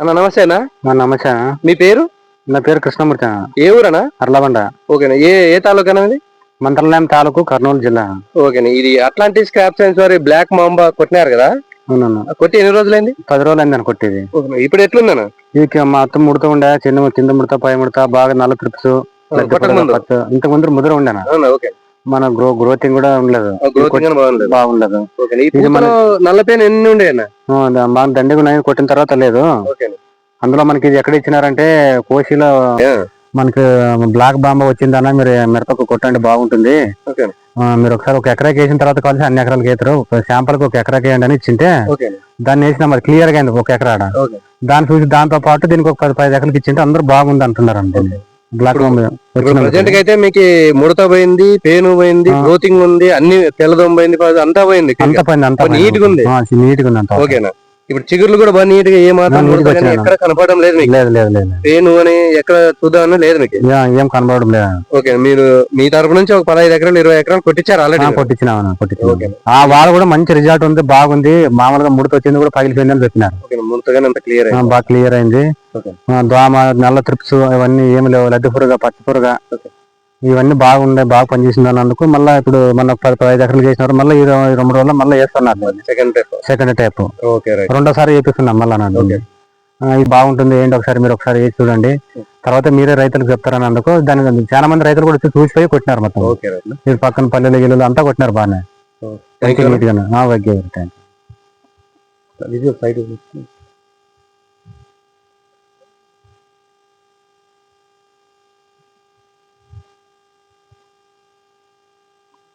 అన్న నమస్తే అన్న. నా నమస్తే మీ పేరు? నా పేరు కృష్ణమూర్తి. ఏ ఊరనా అర్లబండ. ఓకేనా ఏ ఏ తాలూకా ఇది? మంత్రాలయం తాలూకు కర్నూలు జిల్లా. ఓకేనా ఇది అట్లాంటిక్ స్క్రాప్ సైన్స్ వారి బ్లాక్ మాంబా కొట్టినారు కదా? అవునన్న కొట్టి ఎన్ని రోజులైంది? పది రోజులు అయింది అని కొట్టేది. ఇప్పుడు ఎట్లుందన్న? ఇది మా అత్త ముడత ఉండే చిన్న కింద ముడత పై ముడత బాగా నల్ల ట్రిప్స్ కొట్టక ముందు ముద్ర ఉండేనా ఓకే. మన గ్రో గ్రోతింగ్ కూడా ఉండలేదు బాగుండదు. నల్ల పెయిన్ ఎన్ని ఉండే బాగా దండిగా ఉన్నాయి కొట్టిన తర్వాత లేదు. అందులో మనకి ఇది ఎక్కడ ఇచ్చినారంటే కోశీలో ఆ. మనకి బ్లాక్ బాంబ వచ్చిందన్న మీరు మిరపకు కొట్టండి బాగుంటుంది. మీరు ఒకసారి ఒక ఎకరాకి వేసిన తర్వాత కలిసి అన్ని ఎకరాలకు వేతారు ఒక శాంపుల్ ఒక ఎకరాకి వేయండి అని ఇచ్చింటే దాన్ని వేసినా మరి క్లియర్గా అయింది ఒక ఎకరాడ. ఓకే. దాన్ని చూసి దాంతో పాటు దీనికి ఒక పది పది ఎకరాలకి ఇచ్చింటే అందరూ బాగుంది అంటున్నారు అండి బ్లాక్ ప్రజెంట్ అయితే మీకు ముడత పోయింది పెయిన్ పోయింది. గ్రోతింగ్ ఉంది అన్ని తెల్లదం పోయింది అంతా పోయింది అంత పని అంత neat గా ఉంది. నీట్గా ఉంది అంత. ఓకేనా? ఇప్పుడు చిగుర్లు కూడా బాగా నీట్గా ఏ మాత్రం. ఎక్కడ కనపడడం లేదు మీకు? లేదు లేదు లేదు అని ఎక్కడ చూద్దామని లేదు మీకు? ఏ- కనబడడం లేదు. ఓకే మీరు మీ తరపు నుంచి ఒక పదహైదు ఎకరాలు ఇరవై ఎకరాలు కొట్టించారు ఆల్రెడీ కొట్టించిన ఓకే. ఆ వాళ్ళు కూడా మంచి రిజల్ట్ ఉంది బాగుంది. మామూలుగా ముడత వచ్చింది కూడా పగిలిపోయింది అని చెప్పినారు. ఓకే ముడతగానే అంత క్లియర్ బాగా క్లియర్ అయింది. దోమ నల్ల ట్రిప్స్ ఇవన్నీ ఏమి లేవు. లడ్డు పురుగ పచ్చ పురుగ. ఇవన్నీ బాగుండే బాగా పనిచేసింది అన్నందుకు మళ్ళీ ఇప్పుడు మన పది పదహైదు ఎకరాలు చేసినారు మళ్ళీ ఈ రెండు రోజుల్లో మళ్ళీ వేస్తున్నారు. సెకండ్ టైప్ సెకండ్ టైప్ రెండోసారి వేపిస్తున్నాం మళ్ళీ నన్ను. ఇది బాగుంటుంది ఏంటి ఒకసారి మీరు ఒకసారి వేసి చూడండి. తర్వాత మీరే రైతులకు చెప్తారని అందుకు దాని చాలా మంది రైతులు కూడా వచ్చి చూసిపోయి కొట్టినారు మొత్తం. ఇది పక్కన పల్లెలు గిల్లెలు అంతా కొట్టినారు బాగానే. ఆ, ఓకే థ్యాంక్ యూ